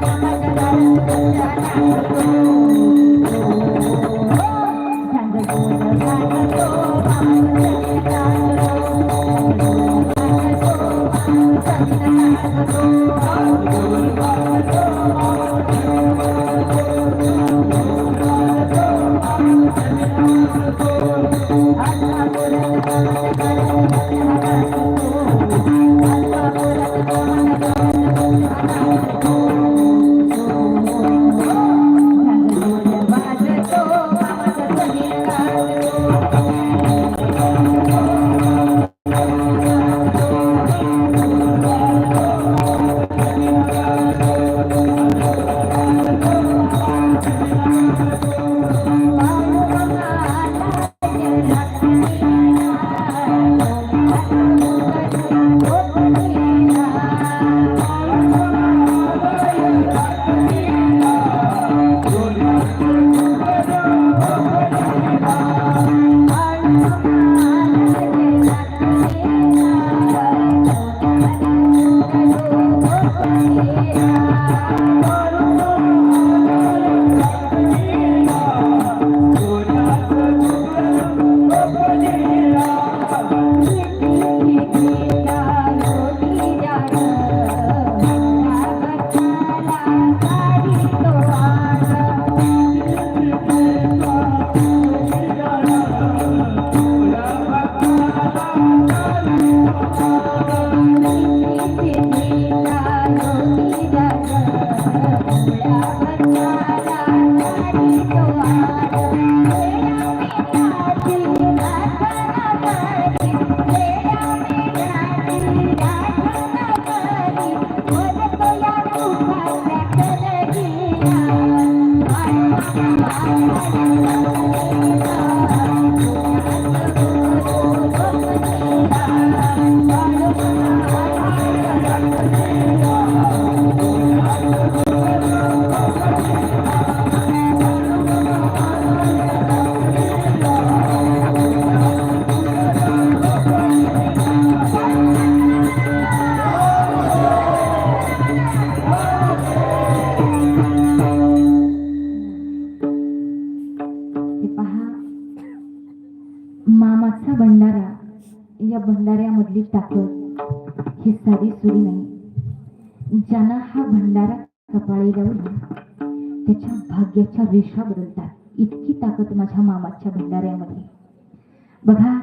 हे どっちだ? भंडाऱ्यामधली ताकद ही साधी सुरी नाही. ज्यांना हा भंडारा कपाळी लावला त्याच्या भाग्याच्या रेषा बदलतात. इतकी ताकद माझ्या मामाच्या भंडाऱ्यामध्ये. बघा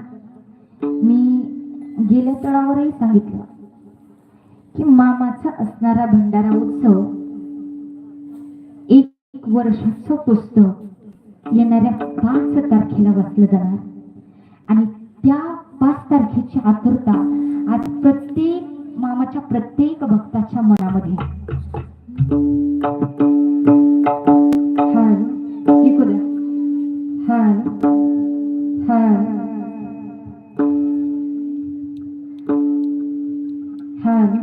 मी गेल्या तळावरही सांगितलं की मामाचा असणारा भंडारा उत्सव एक वर्षाचं पुस्तक येणाऱ्या पाच तारखेला वाचलं जाणार. आणि त्या तारखेची आतुरता आज प्रत्येक मामाच्या प्रत्येक भक्ताच्या मनामध्ये. हाल ऐकू द्या. हाल हाल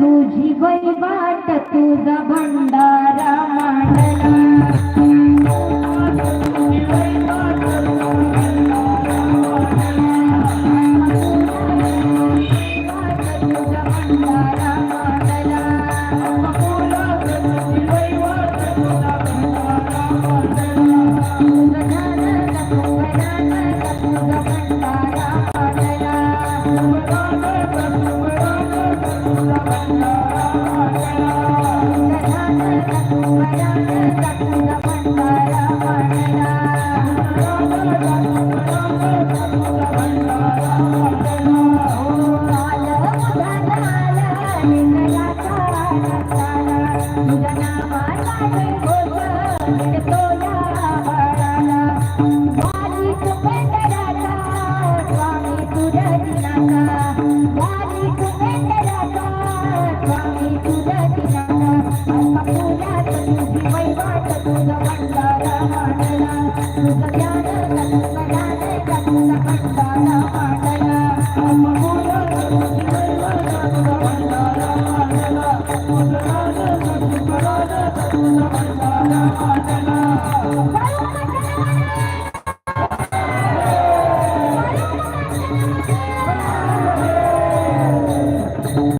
तुझी वैवाट तुझा भंडारा मांडला. Thank you.